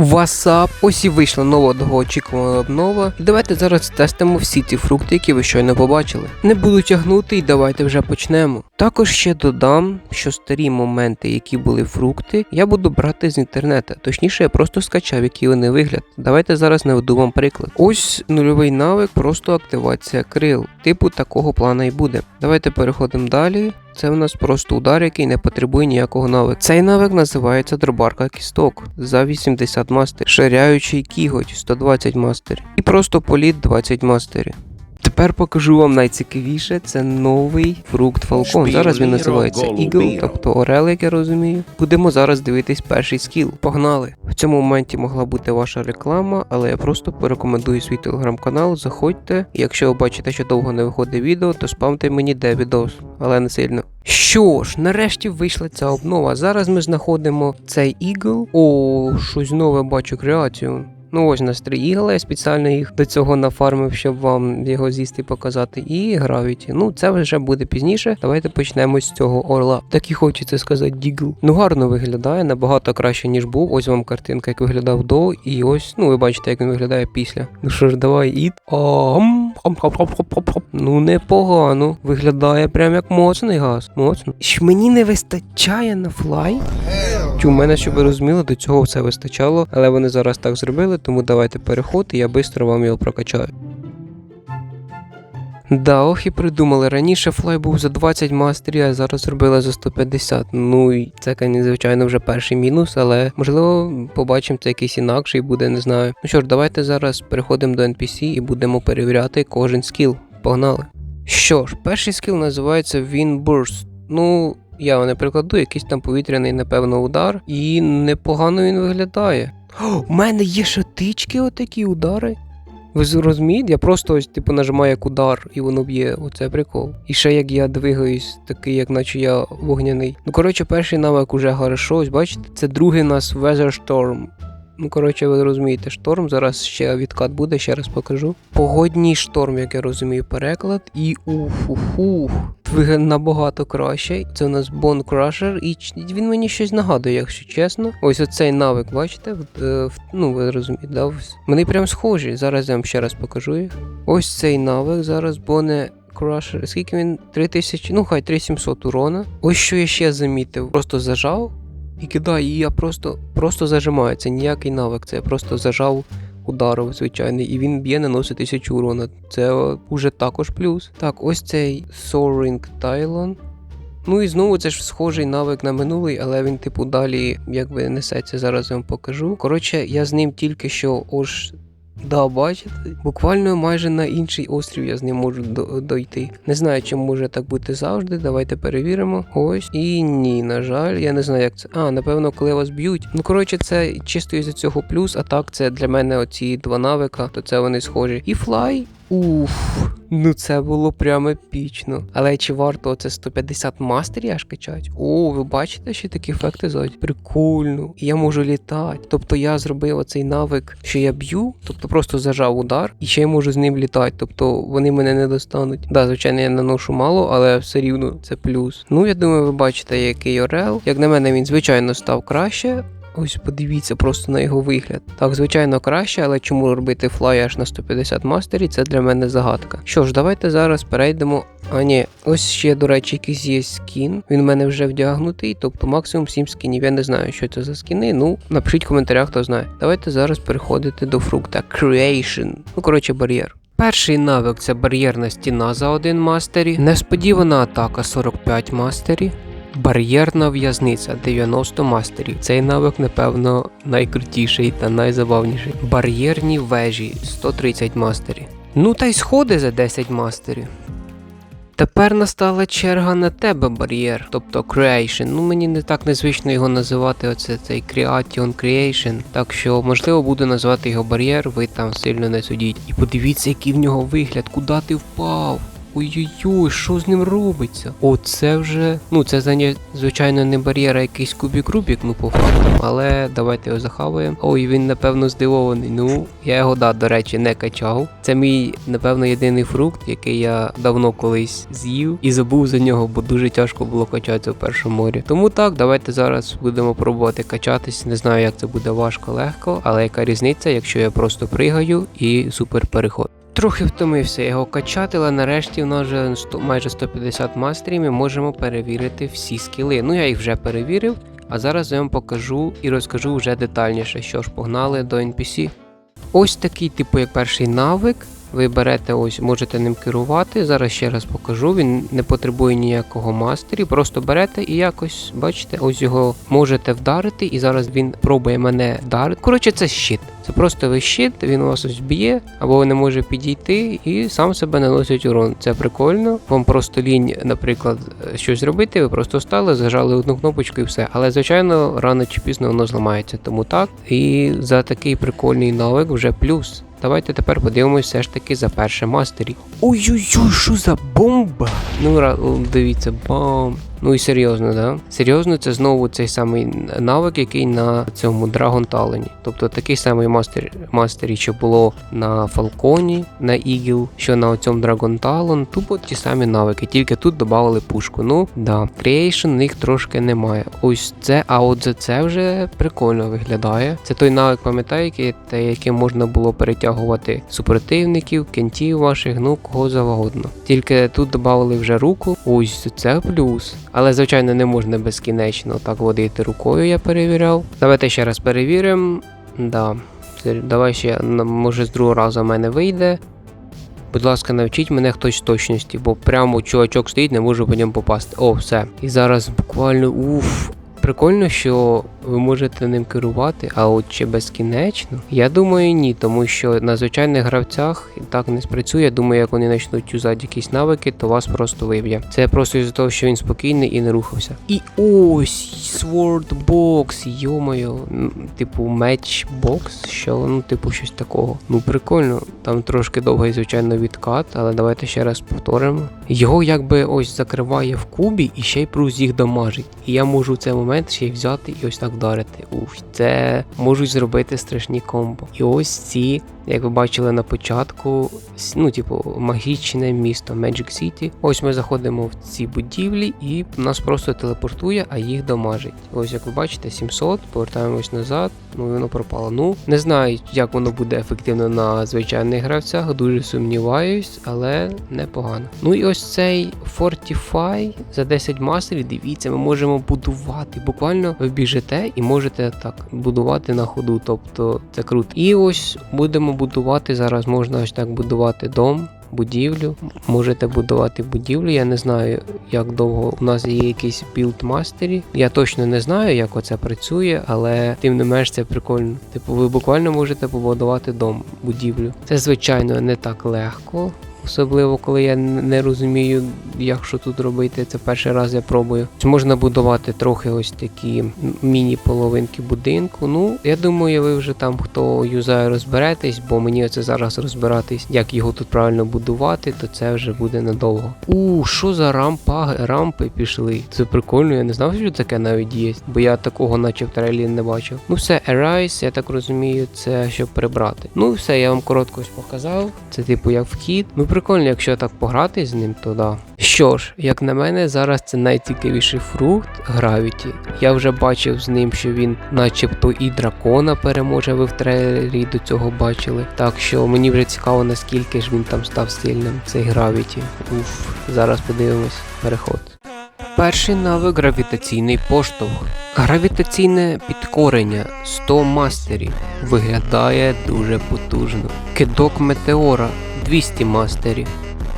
Васап, ось і вийшла нова довгоочікувана обнова. І давайте зараз тестимо всі ці фрукти, які ви щойно побачили. Не буду тягнути і давайте вже почнемо. Також ще додам, що старі моменти, які були фрукти, я буду брати з інтернету. Точніше, я просто скачав, який вони вигляд. Давайте зараз наведу вам приклад. Ось нульовий навик, просто активація крил. Типу такого плана і буде. Давайте переходимо далі. Це в нас просто удар, який не потребує ніякого навика. Цей навик називається дробарка кісток за 80 мастер, ширяючий кіготь 120 мастер і просто політ 20 мастерів. Тепер покажу вам найцікавіше, це новий фрукт Фалкон. Зараз він називається Eagle, тобто Орел, як я розумію. Будемо зараз дивитись перший скіл. Погнали! В цьому моменті могла бути ваша реклама, але я просто порекомендую свій телеграм-канал. Заходьте. Якщо ви бачите, що довго не виходить відео, то спамте мені де відос, але не сильно. Що ж, нарешті вийшла ця обнова. Зараз ми знаходимо цей Eagle. О, щось нове бачу креацію. Ну ось у нас ігла, я спеціально їх до цього нафармив, щоб вам його з'їсти показати. І гравіті. Ну це вже буде пізніше. Давайте почнемо з цього орла. Так і хочеться сказати дігл. Ну гарно виглядає, набагато краще, ніж був. Ось вам картинка, як виглядав до, і ось, ну ви бачите, як він виглядає після. Ну що ж, давай, іт. Ам. Ну непогано. Виглядає прям як моцний газ. Моцно. Ж мені не вистачає на флай. Чи у мене, щоб ви розуміли, до цього все вистачало, але вони зараз так зробили, тому давайте переход, і я швидко вам його прокачаю. Да, ох і придумали. Раніше флай був за 20 мастерів, а зараз зробили за 150. Ну і це, звичайно, вже перший мінус, але можливо побачимо це якийсь інакший буде, не знаю. Ну що ж, давайте зараз переходимо до NPC і будемо перевіряти кожен скіл. Погнали. Що ж, перший скіл називається Wind Burst. Ну, я не прикладу, якийсь там повітряний, напевно, удар, і непогано він виглядає. У мене є шатички, отакі удари. Ви зрозумієте? Я просто ось типу нажимаю як удар, і воно б'є. Оце прикол. І ще як я двигаюсь, такий, як наче я вогняний. Ну коротше, перший навик уже хорошо. Ось бачите, це другий у нас Weather Storm. Ну, коротше, ви розумієте, шторм. Зараз ще відкат буде, ще раз покажу. Погодній шторм, як я розумію, переклад. І уф-уф-уф. Набагато краще. Це у нас Bone Crusher, і він мені щось нагадує, якщо чесно. Ось оцей навик, бачите? Е, Ну, ви розумієте, да? Вони прям схожі. Зараз я вам ще раз покажу їх. Ось цей навик зараз Bone Crusher. Скільки він? 3000, ну хай 3700 урона. Ось що я ще замітив. Просто зажав і кидаю, і я просто, просто зажимаю. Це ніякий навик, це я просто зажав. удару звичайний, і він б'є, наносить тисячу урона. Це уже також плюс. Так, ось цей Soaring Tylon. Ну і знову це ж схожий навик на минулий, але він, типу, далі якби несеться, зараз я вам покажу. Коротше, я з ним тільки що ось. Да, бачите, буквально майже на інший острів я з ним можу до- дойти. Не знаю, чи може так бути завжди. Давайте перевіримо. Ось. І ні, на жаль, я не знаю, як це. А, напевно, коли вас б'ють. Ну коротше, це чисто із цього плюс, а так це для мене оці два навика, то це вони схожі. І флай. Уф, ну це було прямо епічно. Але чи варто це 150 мастерів аж качати? О, ви бачите, що такі ефекти ззаді? Прикольно. І я можу літати. Тобто я зробив оцей навик, що я б'ю, тобто просто зажав удар, і ще я можу з ним літати. Тобто вони мене не достануть. Да, звичайно, я наношу мало, але все рівно це плюс. Ну, я думаю, ви бачите, який Орел. Як на мене, він звичайно став краще. Ось подивіться просто на його вигляд. Так, звичайно, краще, але чому робити флай аж на 150 мастерів, це для мене загадка. Що ж, давайте зараз перейдемо. А ні, ось ще, до речі, якийсь є скін. Він в мене вже вдягнутий, тобто максимум 7 скінів. Я не знаю, що це за скіни. Ну, напишіть в коментарях, хто знає. Давайте зараз переходити до фрукта Creation. Ну, коротше, бар'єр. Перший навик це бар'єрна стіна за один мастері, несподівана атака 45 мастері, Бар'єрна в'язниця 90 мастерів. Цей навик, напевно, найкрутіший та найзабавніший. Бар'єрні вежі 130 мастерів. Ну та й сходи за 10 мастерів. Тепер настала черга на тебе, бар'єр, тобто Creation. Ну мені не так незвично його називати, оце цей Creation Creation. Так що, можливо, буду називати його бар'єр, ви там сильно не судіть. І подивіться, який в нього вигляд, куди ти впав. Ой-ой-ой, що з ним робиться? Оце вже. Ну, це заня... звичайно, не бар'єр, а якийсь кубік Рубік, ну по факту. Але давайте його захаваємо. Ой, він напевно здивований. Ну, я його да, до речі, не качав. Це мій, напевно, єдиний фрукт, який я давно колись з'їв і забув за нього, бо дуже тяжко було качатися в першому морі. Тому так, давайте зараз будемо пробувати качатись. Не знаю, як це буде важко, легко, але яка різниця, якщо я просто пригаю і супер переход. Трохи втомився його качати, але нарешті в нас вже 100, майже 150 мастерів. Ми можемо перевірити всі скіли. Ну я їх вже перевірив, а зараз я вам покажу і розкажу вже детальніше. Що ж, погнали до NPC. Ось такий, типу, як перший навик. Ви берете ось, можете ним керувати. Зараз ще раз покажу. Він не потребує ніякого мастері. Просто берете і якось, бачите, ось його можете вдарити, і зараз він пробує мене вдарити. Коротше, це щит. Це просто ви щит, він вас ось б'є, або не може підійти і сам себе наносить урон. Це прикольно. Вам просто лінь, наприклад, щось робити, ви просто стали, зажали одну кнопочку і все. Але, звичайно, рано чи пізно воно зламається. Тому так. І за такий прикольний навик вже плюс. Давайте тепер подивимось все ж таки за перше мастері. Ой-ой-ой, що за бомба! Ну, дивіться, бам. Ну і серйозно, да? Серйозно, це знову цей самий навик, який на цьому Dragon Talon. Тобто такий самий мастер, мастері, що було на Фалконі, на Eagle, що на цьому Dragon Talon. Тупо ті самі навики, тільки тут додали пушку. Ну, да, Creation в них трошки немає. Ось це, а от за це вже прикольно виглядає. Це той навик, пам'ятаєте, яким можна було перетягувати супротивників, кентів ваших, ну кого завгодно. Тільки тут додали вже руку. Ось це плюс. Але, звичайно, не можна безкінечно так водити рукою, я перевіряв. Давайте ще раз перевіримо. Да. Давай ще, може, з другого разу в мене вийде. Будь ласка, навчіть мене хтось з точності, бо прямо чувачок стоїть, не можу по ньому попасти. О, все. І зараз буквально уф. Прикольно, що ви можете ним керувати, а от чи безкінечно? Я думаю, ні, тому що на звичайних гравцях так не спрацює. Думаю, як вони почнуть юзати якісь навики, то вас просто виб'є. Це просто із-за того, що він спокійний і не рухався. І ось Sword Box, йомою, типу меч бокс, що ну, типу, щось такого. Ну прикольно. Там трошки довгий, звичайно, відкат, але давайте ще раз повторимо. Його якби ось закриває в кубі і ще й плюс їх дамажить. І я можу в цей момент ще й взяти і ось так вдарити. Ух, це можуть зробити страшні комбо. І ось ці, як ви бачили на початку, ну, типу, магічне місто Magic City. Ось ми заходимо в ці будівлі і нас просто телепортує, а їх дамажить. Ось як ви бачите, 700, повертаємось назад, ну воно пропало. Ну, не знаю, як воно буде ефективно на звичайних гравцях, дуже сумніваюсь, але непогано. Ну і ось цей Fortify за 10 мастерів, дивіться, ми можемо будувати. Буквально ви біжите і можете так будувати на ходу. Тобто це круто. І ось будемо будувати. Зараз можна ось так будувати дом. Будівлю, можете будувати будівлю. Я не знаю, як довго у нас є якісь білд-мастері. Я точно не знаю, як оце працює, але тим не менш це прикольно. Типу, ви буквально можете побудувати дом, будівлю. Це звичайно не так легко. Особливо, коли я не розумію, як що тут робити. Це перший раз я пробую. Чи Можна будувати трохи ось такі міні-половинки будинку. Ну, я думаю, ви вже там, хто юзає, розберетесь, бо мені оце зараз розбиратись, як його тут правильно будувати, то це вже буде надовго. У, що за рампа, рампи пішли? Це прикольно, я не знав, що таке навіть є, бо я такого, наче в трейлі не бачив. Ну все, Arise, я так розумію, це щоб прибрати. Ну все, я вам коротко ось показав. Це типу як вхід. Ну прикольно, якщо так пограти з ним, то да. Що ж, як на мене, зараз це найцікавіший фрукт Гравіті. Я вже бачив з ним, що він начебто і дракона переможе, ви в трейлері до цього бачили. Так що мені вже цікаво, наскільки ж він там став сильним, цей Гравіті. Уф, зараз подивимось переход. Перший навик гравітаційний поштовх. Гравітаційне підкорення 100 мастерів виглядає дуже потужно. Кидок метеора 200 мастерів.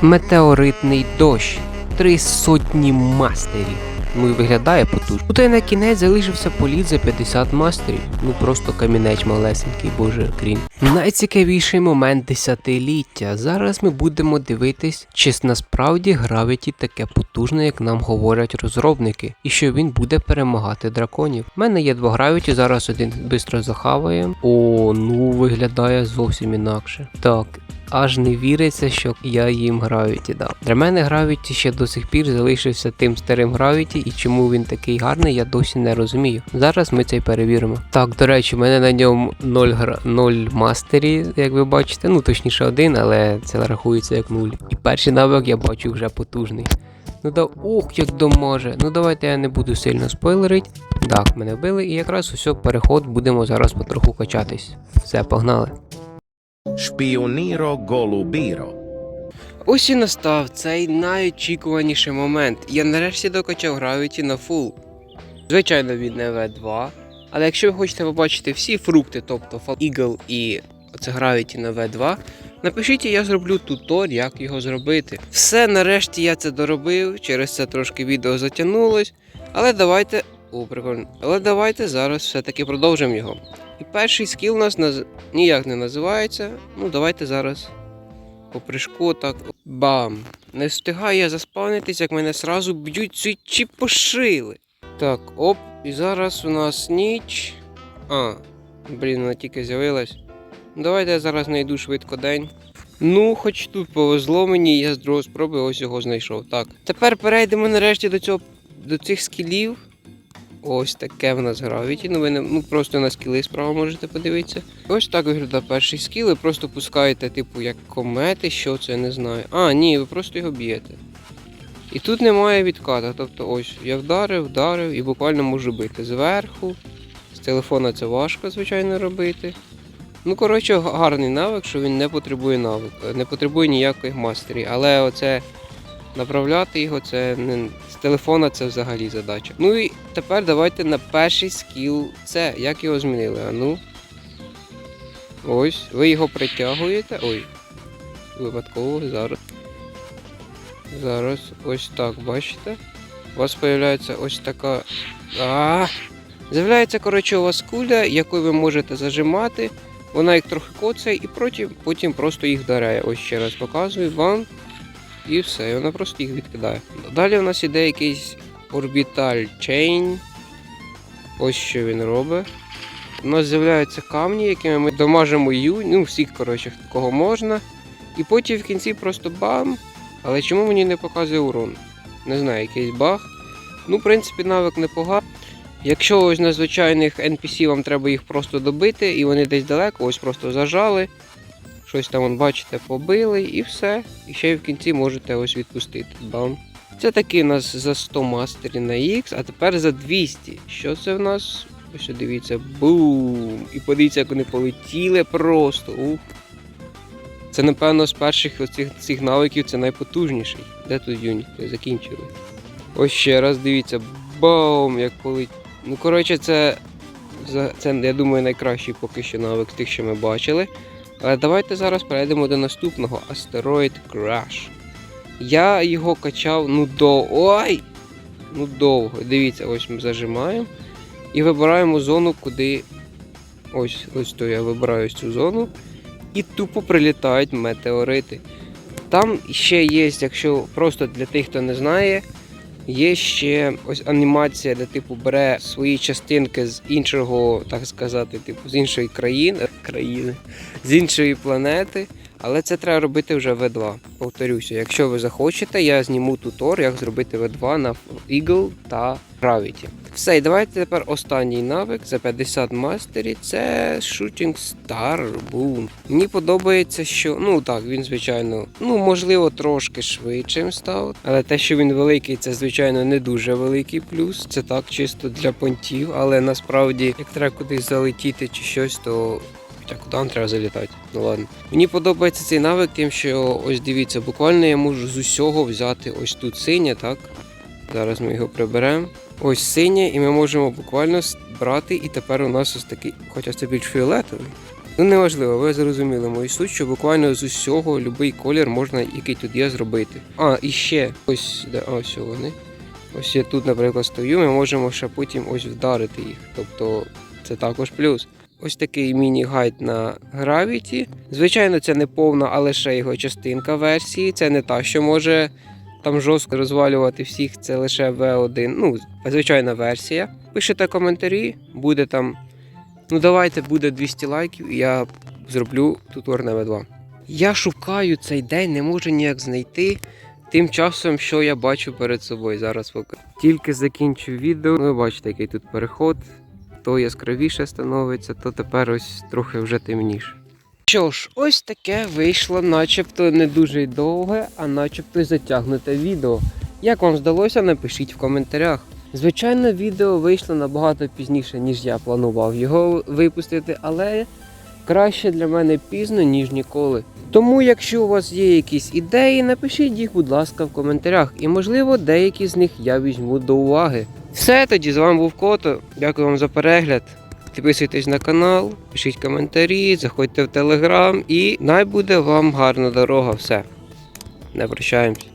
Метеоритний дощ 3 сотні мастерів. Ну і виглядає потужно. Тут і на кінець залишився політ за 50 мастерів. Ну просто камінець малесенький, боже крін. Найцікавіший момент десятиліття. Зараз ми будемо дивитись, чи насправді Гравіті таке потужне, як нам говорять розробники, і що він буде перемагати драконів. У мене є два Гравіті, зараз один швидко захаваємо. О, ну виглядає зовсім інакше. Так. Аж не віриться, що я їм Gravity дав. Для мене Gravity ще до сих пір залишився тим старим Gravity, і чому він такий гарний, я досі не розумію. Зараз ми це й перевіримо. Так, до речі, у мене на ньому 0, гра... 0 мастері, як ви бачите, ну точніше один, але це рахується як 0. І перший навик я бачу вже потужний. Ну да, ох, як доможе. Ну давайте я не буду сильно спойлерить. Так, мене вбили, і якраз усе, переход будемо зараз потроху качатись. Все, погнали. Spioniro Golubiro. Ось і настав цей найочікуваніший момент. Я нарешті докачав Gravity на фул. Звичайно, він не V2. Але якщо ви хочете побачити всі фрукти, тобто Fall Eagle і оце Gravity на V2, напишіть, я зроблю тутор, як його зробити. Все, нарешті я це доробив, через це трошки відео затягнулось. Але давайте. О, прикольно. Але давайте зараз все-таки продовжимо його. І перший скіл у нас наз... ніяк не називається. Ну, давайте зараз по прыжку так. Бам! Не встигаю я заспавнитись, як мене сразу б'ють ці чіпошили. Так, оп, і зараз у нас ніч. А, блін, вона тільки з'явилась. Давайте я зараз знайду швидко день. Ну, хоч тут повезло мені, я з другої спроби ось його знайшов. Так. Тепер перейдемо нарешті до цього до цих скілів. Ось таке в нас гравіті. Ну ви не ну просто на скіли справа можете подивитися. Ось так виглядає перший скіл. Ви просто пускаєте, типу, як комети, що це, не знаю. А, ні, ви просто його б'єте. І тут немає відката. Тобто ось я вдарив, вдарив і буквально можу бити зверху. З телефона це важко, звичайно, робити. Ну, коротше, гарний навик, що він не потребує навик, не потребує ніяких мастерів. Але оце направляти його, це не з телефона це взагалі задача. Ну і тепер давайте на перший скіл. Це як його змінили? А ну. Ось, ви його притягуєте. Ой. Випадково зараз. Зараз ось так, бачите? У вас з'являється ось така. А! З'являється, коротше, у вас куля, яку ви можете зажимати. Вона їх трохи коцає і потім, потім просто їх даряє. Ось ще раз показую вам. І все, вона просто їх відкидає. Далі у нас іде якийсь Orbital Chain. Ось що він робить. У нас з'являються камні, якими ми дамажимо ю, ну всіх, коротше, кого можна. І потім в кінці просто бам. Але чому мені не показує урон? Не знаю, якийсь баг. Ну, в принципі, навик непоганий. Якщо ось на звичайних NPC вам треба їх просто добити, і вони десь далеко, ось просто зажали. Щось там, вон, бачите, побили і все. І ще й в кінці можете ось відпустити. Бам. Це такий у нас за 100 мастерів на X, а тепер за 200. Що це в нас? Ось дивіться, бум! І подивіться, як вони полетіли просто. Ух. Це, напевно, з перших оцих цих навиків це найпотужніший. Де тут юніти? Закінчили. Ось ще раз дивіться. Бум! Як полетіло. Ну, коротше, це, це, я думаю, найкращий поки що навик з тих, що ми бачили. Але давайте зараз перейдемо до наступного Asteroid Crash. Я його качав ну до. Ой! Ну довго. Дивіться, ось ми зажимаємо. І вибираємо зону, куди. Ось, ось то я вибираю цю зону. І тупо прилітають метеорити. Там ще є, якщо просто для тих, хто не знає, є ще ось анімація, де типу бере свої частинки з іншого, так сказати, типу, з іншої країни, країни з іншої планети. Але це треба робити вже V2. Повторюся, якщо ви захочете, я зніму тутор, як зробити V2 на Eagle та Gravity. Все, і давайте тепер останній навик за 50 мастерів. Це Shooting Star Boom. Мені подобається, що ну так, він звичайно, ну можливо, трошки швидшим став. Але те, що він великий, це звичайно не дуже великий плюс. Це так чисто для понтів, але насправді, як треба кудись залетіти чи щось, то Хоча куди нам треба залітати? Ну ладно. Мені подобається цей навик, тим, що ось дивіться, буквально я можу з усього взяти ось тут синє, так? Зараз ми його приберемо. Ось синє, і ми можемо буквально брати, і тепер у нас ось такий, хоча це більш фіолетовий. Ну неважливо, ви зрозуміли мою суть, що буквально з усього будь-який колір можна, який тут є, зробити. А, і ще ось, де, ось вони. Ось я тут, наприклад, стою, ми можемо ще потім ось вдарити їх. Тобто це також плюс. Ось такий міні-гайд на Gravity. Звичайно, це не повна, а лише його частинка версії. Це не та, що може там жорстко розвалювати всіх, це лише V1. Ну, звичайна версія. Пишете коментарі, буде там. Ну, давайте буде 200 лайків, і я зроблю тутор на V2. Я шукаю цей день, не можу ніяк знайти. Тим часом, що я бачу перед собою зараз. Тільки закінчив відео. Ви бачите, який тут переход. То яскравіше становиться, то тепер ось трохи вже темніше. Що ж, ось таке вийшло, начебто не дуже довге, а начебто й затягнуте відео. Як вам здалося, напишіть в коментарях. Звичайно, відео вийшло набагато пізніше, ніж я планував його випустити, але краще для мене пізно, ніж ніколи. Тому, якщо у вас є якісь ідеї, напишіть їх, будь ласка, в коментарях, і можливо деякі з них я візьму до уваги. Все тоді з вами був Кото. Дякую вам за перегляд. Підписуйтесь на канал, пишіть коментарі, заходьте в телеграм і най буде вам гарна дорога. Все. Не прощаємось.